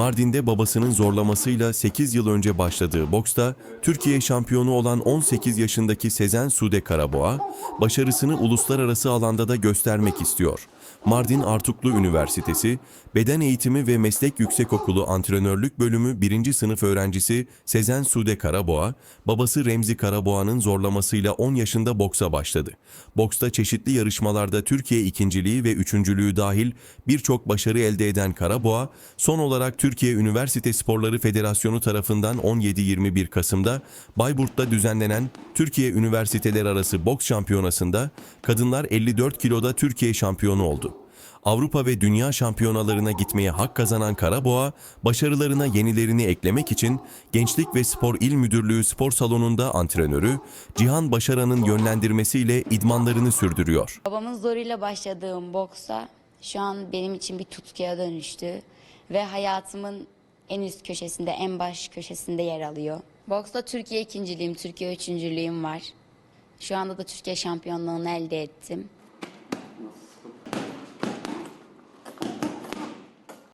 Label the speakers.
Speaker 1: Mardin'de babasının zorlamasıyla 8 yıl önce başladığı boksta Türkiye şampiyonu olan 18 yaşındaki Sezen Sude Karaboğa, başarısını uluslararası alanda da göstermek istiyor. Mardin Artuklu Üniversitesi, Beden Eğitimi ve Meslek Yüksekokulu Antrenörlük Bölümü 1. sınıf öğrencisi Sezen Sude Karaboğa, babası Remzi Karaboğa'nın zorlamasıyla 10 yaşında boksa başladı. Boksta çeşitli yarışmalarda Türkiye ikinciliği ve üçüncülüğü dahil birçok başarı elde eden Karaboğa, son olarak Türkiye Üniversite Sporları Federasyonu tarafından 17-21 Kasım'da Bayburt'ta düzenlenen Türkiye Üniversiteler Arası Boks Şampiyonası'nda kadınlar 54 kiloda Türkiye şampiyonu oldu. Avrupa ve dünya şampiyonalarına gitmeye hak kazanan Karaboğa, başarılarına yenilerini eklemek için Gençlik ve Spor İl Müdürlüğü Spor Salonu'nda antrenörü Cihan Başaran'ın yönlendirmesiyle idmanlarını sürdürüyor.
Speaker 2: Babamın zoruyla başladığım boksa şu an benim için bir tutkuya dönüştü ve hayatımın en üst köşesinde, en baş köşesinde yer alıyor. Boksta Türkiye ikinciliğim, Türkiye üçüncülüğüm var. Şu anda da Türkiye şampiyonluğunu elde ettim.